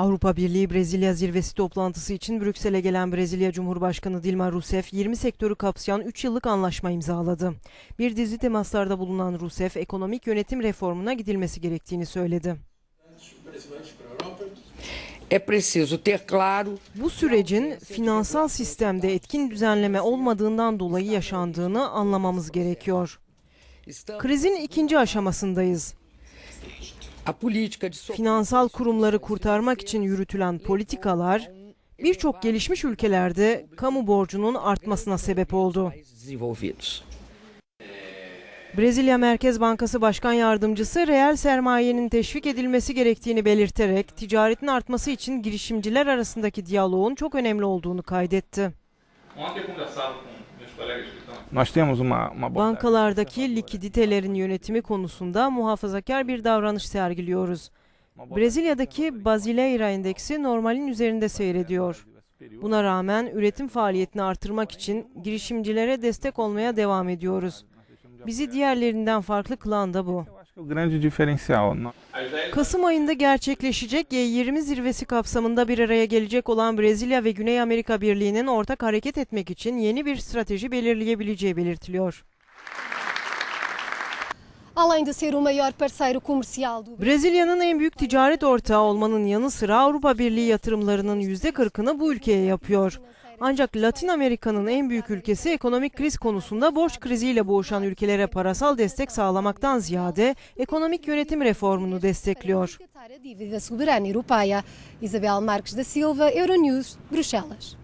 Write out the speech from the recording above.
Avrupa Birliği Brezilya zirvesi toplantısı için Brüksel'e gelen Brezilya Cumhurbaşkanı Dilma Rousseff 20 sektörü kapsayan 3 yıllık anlaşma imzaladı. Bir dizi temaslarda bulunan Rousseff ekonomik yönetim reformuna gidilmesi gerektiğini söyledi. Bu sürecin finansal sistemde etkin düzenleme olmadığından dolayı yaşandığını anlamamız gerekiyor. Krizin ikinci aşamasındayız. Finansal kurumları kurtarmak için yürütülen politikalar birçok gelişmiş ülkelerde kamu borcunun artmasına sebep oldu. países desenvolvidos. Brezilya Merkez Bankası Başkan Yardımcısı reel sermayenin teşvik edilmesi gerektiğini belirterek ticaretin artması için girişimciler arasındaki diyaloğun çok önemli olduğunu kaydetti. Ontem eu conversava com meus colegas que estão Nós temos uma, uma Bankalardaki likiditelerin yönetimi konusunda muhafazakar bir davranış sergiliyoruz. Brezilya'daki Basileira endeksi normalin üzerinde seyrediyor. Buna rağmen üretim faaliyetini artırmak için girişimcilere destek olmaya devam ediyoruz. Bizi diğerlerinden farklı kılan da bu. Grande diferencial. Kasım ayında gerçekleşecek G20 zirvesi kapsamında bir araya gelecek olan Brezilya ve Güney Amerika Birliği'nin ortak hareket etmek için yeni bir strateji belirleyebileceği belirtiliyor. Além de ser o maior parceiro comercial do Brezilya'nın en büyük ticaret ortağı olmanın yanı sıra Avrupa Birliği yatırımlarının %40'ını bu ülkeye yapıyor. Ancak Latin Amerika'nın en büyük ülkesi ekonomik kriz konusunda borç kriziyle boğuşan ülkelere parasal destek sağlamaktan ziyade ekonomik yönetim reformunu destekliyor. Isabel Marques da Silva, Euronews, Bruxelas.